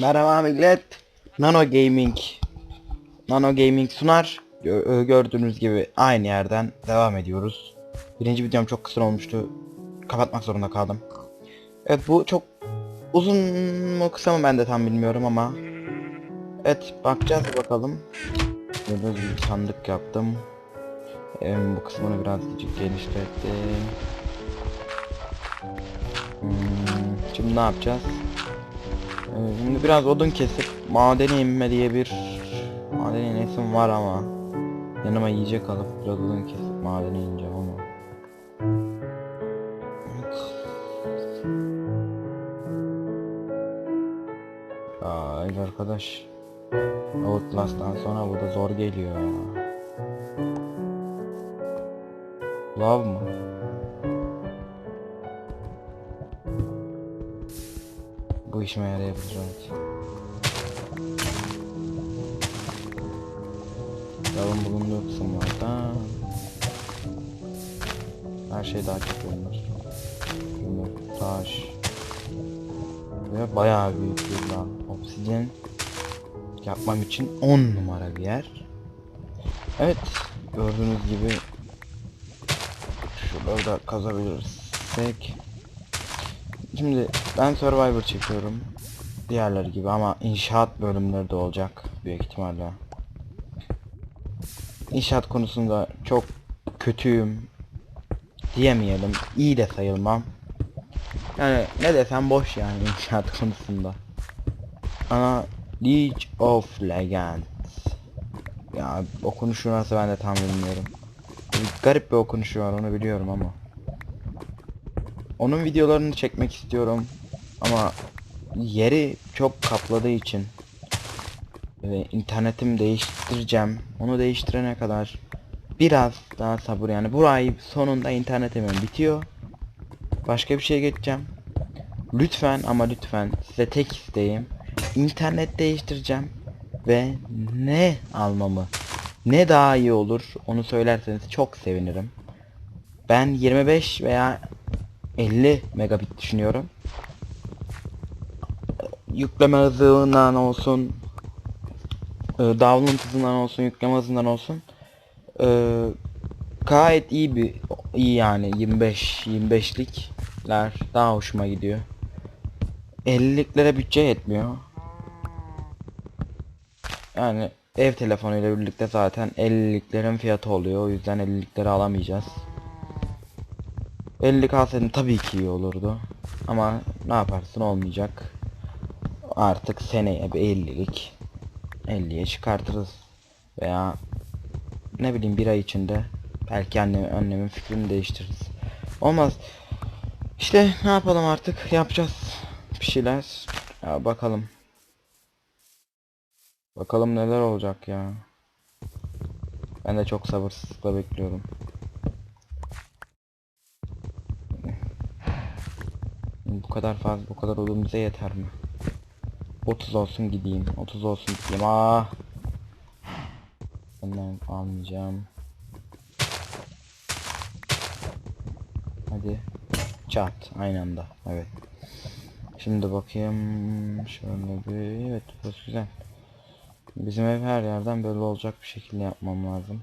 Merhaba millet. Nano Gaming. Nano Gaming sunar. Gö- gördüğünüz gibi aynı yerden devam ediyoruz. Birinci videom çok kısa olmuştu. Kapatmak zorunda kaldım. Evet bu çok uzun mu kısa mı ben de tam bilmiyorum ama. Evet bakacağız bakalım. Gördüğünüz gibi sandık yaptım. Em, bu kısmını biraz küçük genişlettim. Hmm, şimdi ne yapacağız? Ee, Şimdi biraz odun kesip madene inme diye bir madene inesim var ama yanıma yiyecek alıp biraz odun kesip madene ineceğim ama Evet. Ay arkadaş Outlast'tan sonra bu da zor geliyor ya Love mı? Bu işime yarayabilir evet. Yalın bulunduğu kısımlarda her şey daha çok görünür. Taş ve bayağı büyük bir lan. Obsidyen yapmam için 10 numara bir yer. Evet, gördüğünüz gibi şuraları da kazabilirsek Şimdi ben Survivor çekiyorum. Diğerleri gibi ama inşaat bölümleri de olacak büyük ihtimalle. İnşaat konusunda çok kötüyüm diyemeyelim. İyi de sayılmam. Yani ne desem boş yani inşaat konusunda. Ama League of Legends. Ya okunuşu nasıl ben de tam bilmiyorum. Garip bir okunuşu var onu biliyorum ama. Onun videolarını çekmek istiyorum ama yeri çok kapladığı için ve internetim değiştireceğim. Onu değiştirene kadar biraz daha sabır yani bu ay sonunda internetim bitiyor. Başka bir şeye geçeceğim. Lütfen ama lütfen size tek isteğim internet değiştireceğim ve ne almamı ne daha iyi olur onu söylerseniz çok sevinirim. Ben 25 veya 50 megabit düşünüyorum. Yükleme hızından olsun, e, download hızından olsun, yükleme hızından olsun. e, gayet iyi bir iyi yani 25 25'likler daha hoşuma gidiyor. 50'liklere bütçe yetmiyor. Yani ev telefonuyla birlikte zaten 50'liklerin fiyatı oluyor. O yüzden 50'likleri alamayacağız. 50 kalsaydım tabii ki iyi olurdu. Ama ne yaparsın olmayacak. Artık seneye bir 50'lik 50'ye çıkartırız. Veya ne bileyim bir ay içinde belki anne, annemin fikrini değiştiririz. Olmaz. İşte ne yapalım artık yapacağız bir şeyler. Ya bakalım. Bakalım neler olacak ya. Ben de çok sabırsızlıkla bekliyorum. Bu kadar fazla, bu kadar odun bize yeter mi? 30 olsun gideyim. 30 olsun gideyim. Ah. Senden almayacağım. Hadi. Çat. Aynı anda. Evet. Şimdi bakayım. Şöyle bir. Evet. Burası güzel. Bizim ev her yerden böyle olacak bir şekilde yapmam lazım.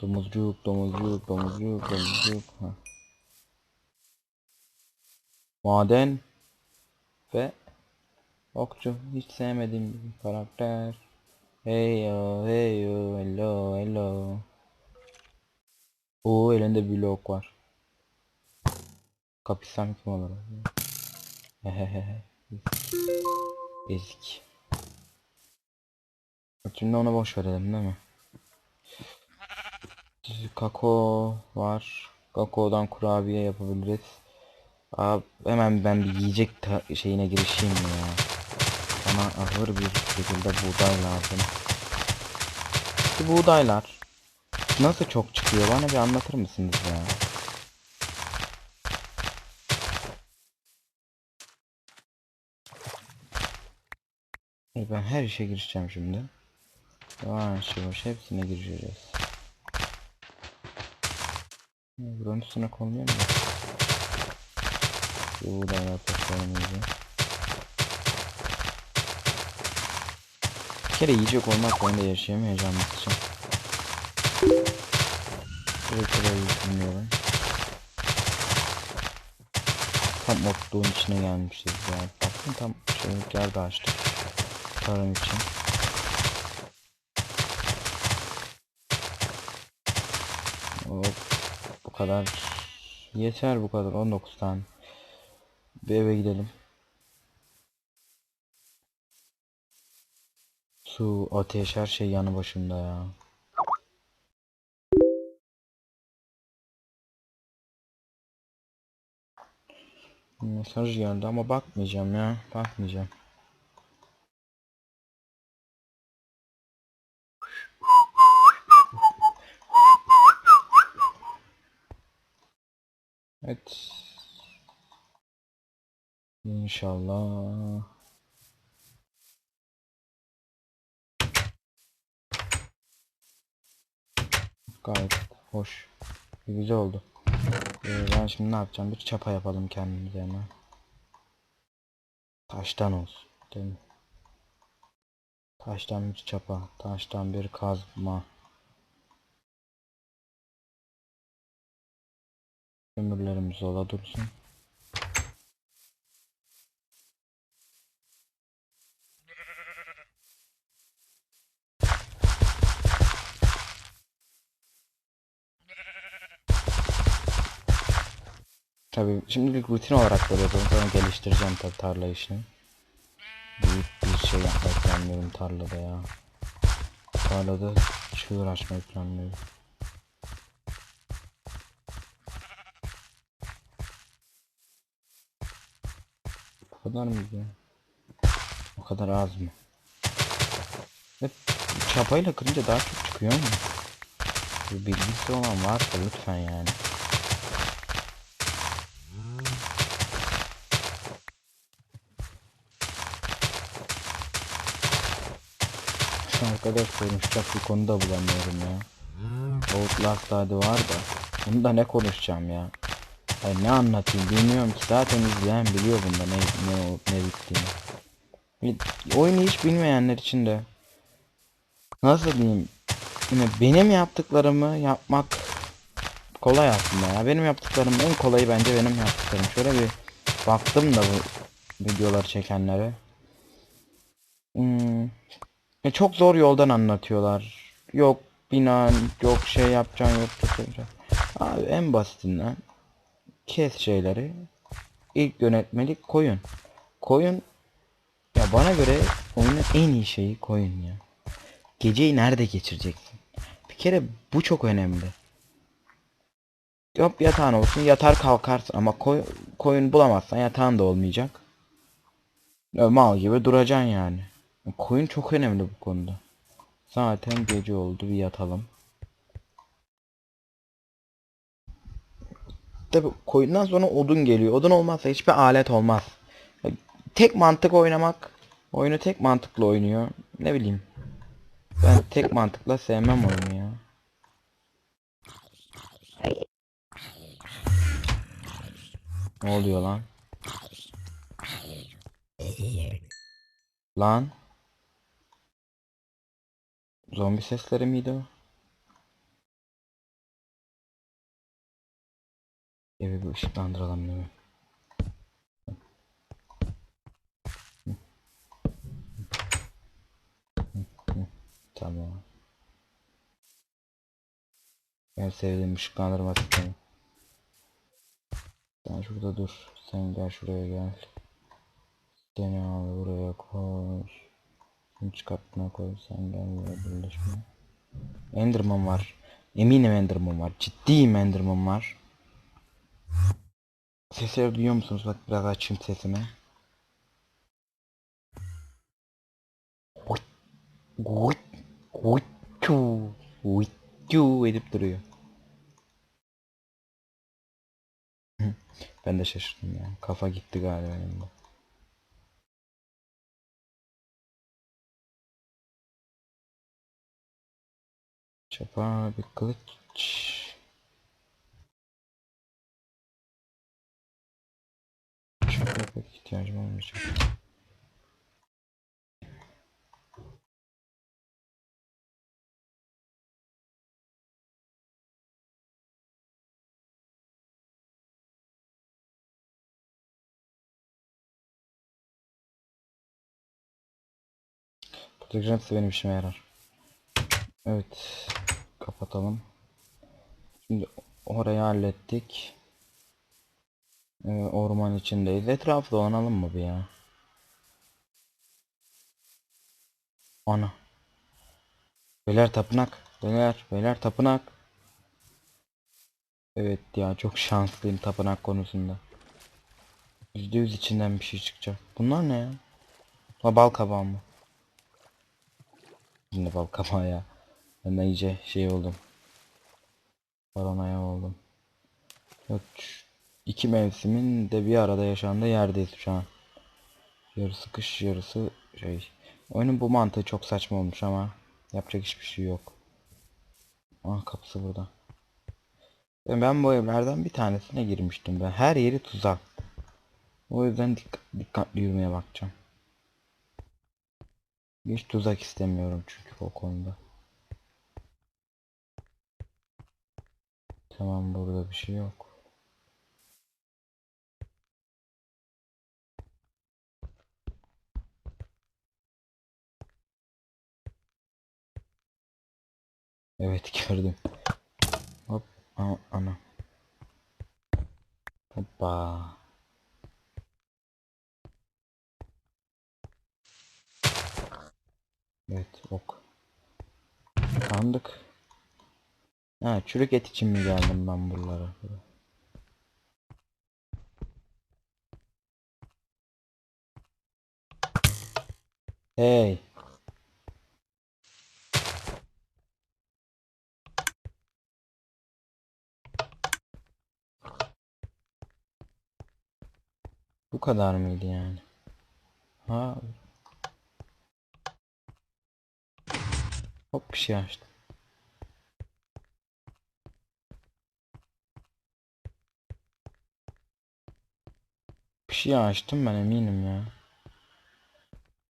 Domuzcuk, domuzcuk, domuzcuk, domuzcuk. Ha. Maden ve okçu hiç sevmediğim bir karakter. Hey yo, hey yo, hello, hello. Oo elinde bir blok var. Kapışsam kim olur? Hehehe. Ezik. Şimdi ona boş verelim değil mi? Kako var. Kako'dan kurabiye yapabiliriz. Abi hemen ben bir yiyecek şeyine girişeyim ya. Bana ahır bir şekilde buğday lazım. Bu buğdaylar nasıl çok çıkıyor bana bir anlatır mısınız ya? Ben her işe girişeceğim şimdi. Yavaş yavaş hepsine gireceğiz. Buranın üstüne konuluyor mu? Şuraya da. Bir kere yiyecek olmak ben de yaşayamayacağım için. Şuraya kadar yükleniyorum. Tam otluğun içine gelmişiz yani. Baktım tam şeylik yerde açtık. Tarım için. Hop. Bu kadar. Yeter bu kadar. 19 tane. Bir eve gidelim. Su, ateş her şey yanı başımda ya. Mesaj geldi ama bakmayacağım ya. Bakmayacağım. Evet. İnşallah. Gayet hoş. Güzel oldu. Ee, ben şimdi ne yapacağım? Bir çapa yapalım kendimize hemen. Taştan olsun. Değil mi? Taştan bir çapa. Taştan bir kazma. Kömürlerimiz ola dursun. Tabii şimdilik rutin olarak böyle yapıyorum. Sonra geliştireceğim tabii tarla işini. Büyük bir şey yapmayı planlıyorum tarlada ya. Tarlada çığır açmayı planlıyorum. Bu kadar mı ya? O kadar az mı? Hep çapayla kırınca daha çok çıkıyor mu? Bir bilgisi olan varsa lütfen yani. Arkadaş konuşacak bir konu da bulamıyorum ya. Outlast hadi var da. Bunda ne konuşacağım ya? Ay ne anlatayım bilmiyorum ki zaten izleyen biliyor bunda ne ne olup ne bittiğini. Bir- Oyunu hiç bilmeyenler için de nasıl diyeyim? Yine benim yaptıklarımı yapmak kolay aslında ya. Benim yaptıklarım en kolayı bence benim yaptıklarım. Şöyle bir baktım da bu videoları çekenlere. Hmm, e, çok zor yoldan anlatıyorlar. Yok bina, yok şey yapacaksın, yok tutacaksın. Abi en basitinden kes şeyleri. İlk yönetmelik koyun. Koyun ya bana göre oyunun en iyi şeyi koyun ya. Geceyi nerede geçireceksin? Bir kere bu çok önemli. Yok yatağın olsun yatar kalkarsın ama koy, koyun bulamazsan yatağın da olmayacak. Ya mal gibi duracaksın yani. Koyun çok önemli bu konuda. Zaten gece oldu bir yatalım. Tabi koyundan sonra odun geliyor. Odun olmazsa hiçbir alet olmaz. Tek mantık oynamak. Oyunu tek mantıklı oynuyor. Ne bileyim. Ben tek mantıkla sevmem oyunu ya. Ne oluyor lan? Lan. Zombi sesleri miydi o? Evi bir ışıklandıralım değil mi? Tamam. En sevdiğim ışıklandırma sistemi. Sen şurada dur. Sen gel şuraya gel. Seni al buraya koy. Şunu çıkartma koy. Sen gel buraya birleşme. Enderman var. Eminim Enderman var. Ciddiyim Enderman var. Sesleri duyuyor musunuz? Bak biraz açayım sesimi. Uytçu, uytçu edip duruyor. Ben de şaşırdım ya. Kafa gitti galiba benim Çapa bir kılıç. Çapa pek ihtiyacım olmayacak. Protection'da benim işime yarar. Evet. Kapatalım. Şimdi orayı hallettik. Ee, orman içindeyiz. Etrafı dolanalım mı bir ya? Ana. Beyler tapınak. Beyler, beyler tapınak. Evet ya çok şanslıyım tapınak konusunda. %100 içinden bir şey çıkacak. Bunlar ne ya? Bal kabağı mı? Yine bal kabağı ya. Ben de iyice şey oldum. Paranoya oldum. Şu iki mevsimin de bir arada yaşandığı yerdeyiz şu an. Yarısı kış yarısı şey. Oyunun bu mantığı çok saçma olmuş ama yapacak hiçbir şey yok. Ah kapısı burada. Ben bu evlerden bir tanesine girmiştim ben. Her yeri tuzak. O yüzden dik dikkatli yürümeye bakacağım. Hiç tuzak istemiyorum çünkü o konuda. Tamam burada bir şey yok. Evet gördüm. Hop a- ana. Hoppa. Evet ok. Sandık. Ha çürük et için mi geldim ben buralara? Hey. Bu kadar mıydı yani? Ha. Hop bir şey açtım. Şey açtım ben eminim ya.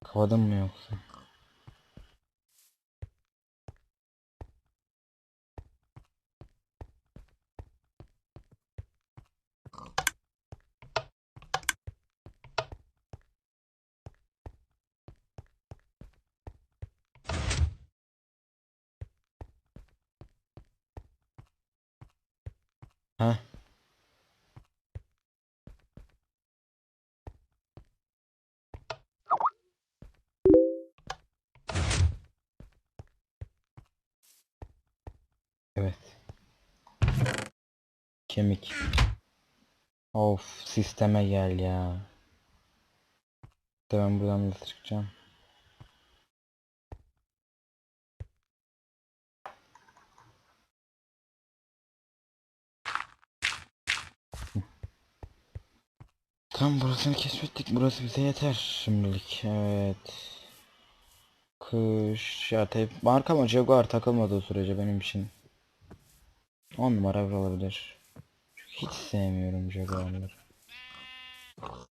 Kavadım mı yoksa? Heh. Evet. Kemik. Of sisteme gel ya. Ben buradan nasıl çıkacağım? Tam burasını keşfettik. Burası bize yeter şimdilik. Evet. Kış ya tabi markama Jaguar takılmadığı sürece benim için 10 numara bir olabilir. Hiç sevmiyorum Jaguar'ları.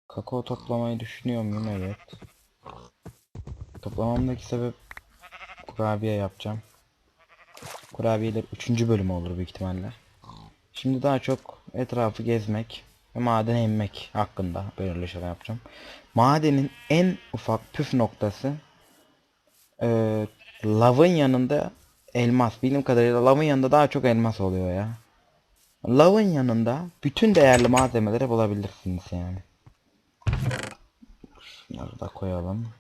Kakao toplamayı düşünüyor muyum? Evet. Toplamamdaki sebep kurabiye yapacağım. Kurabiyeler 3. bölümü olur büyük ihtimalle. Şimdi daha çok etrafı gezmek ve madene inmek hakkında böyle şeyler yapacağım. Madenin en ufak püf noktası eee lavın yanında elmas. Bildiğim kadarıyla lavın yanında daha çok elmas oluyor ya. Lavın yanında bütün değerli malzemeleri bulabilirsiniz yani. Şunları da koyalım.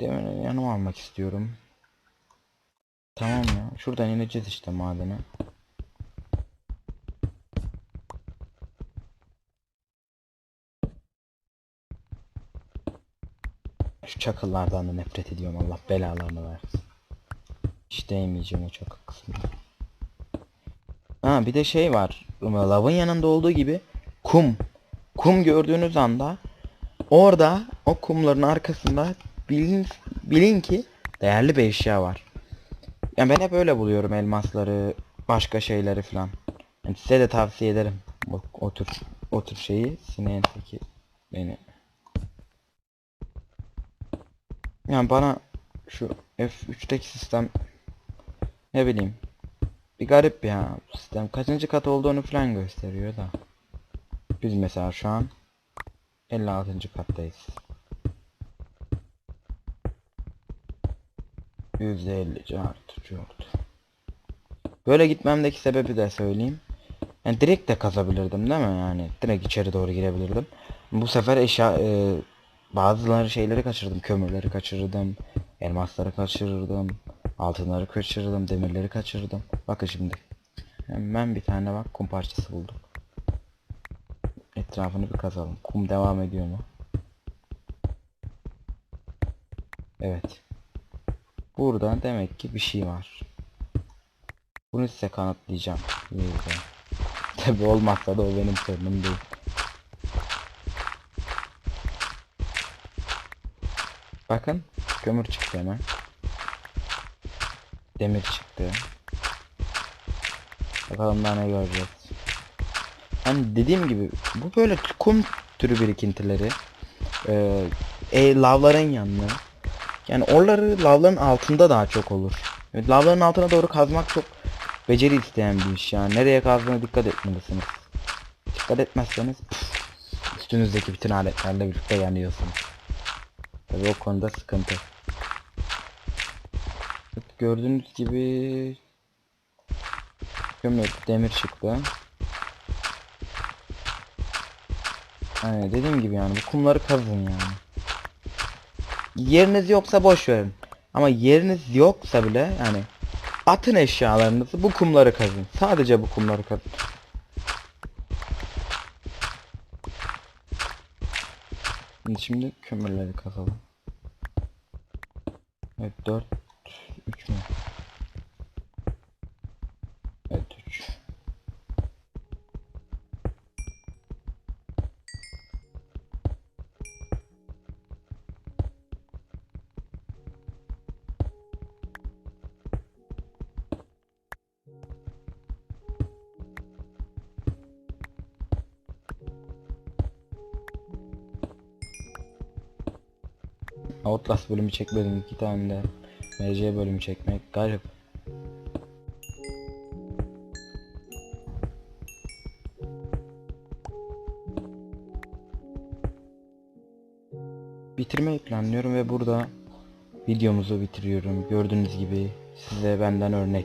Demin yanıma almak istiyorum. Tamam ya. Şuradan ineceğiz işte madene. Şu çakıllardan da nefret ediyorum. Allah belalarını versin. Hiç değmeyeceğim o çakıl kısmına. Ha bir de şey var. Lavın yanında olduğu gibi kum. Kum gördüğünüz anda orada o kumların arkasında bilin, bilin ki değerli bir eşya var. Yani ben hep öyle buluyorum elmasları, başka şeyleri falan. Yani size de tavsiye ederim. O, o tür, o tür şeyi sineğin teki beni. Yani bana şu F3'teki sistem ne bileyim. Bir garip ya sistem. Kaçıncı kat olduğunu falan gösteriyor da. Biz mesela şu an 56. kattayız. %50 cartı curtu. Böyle gitmemdeki sebebi de söyleyeyim. Yani direkt de kazabilirdim değil mi? Yani direkt içeri doğru girebilirdim. Bu sefer eşya e, bazıları şeyleri kaçırdım. Kömürleri kaçırdım. Elmasları kaçırırdım. Altınları kaçırırdım. Demirleri kaçırdım. Bakın şimdi. Hemen bir tane bak kum parçası buldum. Etrafını bir kazalım. Kum devam ediyor mu? Evet. Burada demek ki bir şey var. Bunu size kanıtlayacağım. Tabi olmazsa da o benim sorunum değil. Bakın kömür çıktı hemen. Demir çıktı. Bakalım daha ne göreceğiz. Hani dediğim gibi bu böyle kum türü birikintileri e, e, lavların yanına yani oraları lavların altında daha çok olur. Evet, lavların altına doğru kazmak çok beceri isteyen bir iş yani. Nereye kazdığına dikkat etmelisiniz. Dikkat etmezseniz üstünüzdeki bütün aletlerle birlikte yanıyorsunuz. Tabi o konuda sıkıntı. Gördüğünüz gibi kömür demir çıktı. Yani dediğim gibi yani bu kumları kazın yani. Yeriniz yoksa boş verin. Ama yeriniz yoksa bile yani atın eşyalarınızı bu kumları kazın. Sadece bu kumları kazın. Şimdi kömürleri kazalım. Evet 4 3 mü? Evet 3. Outlast bölümü çekmedim iki tane de MC bölümü çekmek garip. Bitirmeyi planlıyorum ve burada videomuzu bitiriyorum. Gördüğünüz gibi size benden örnek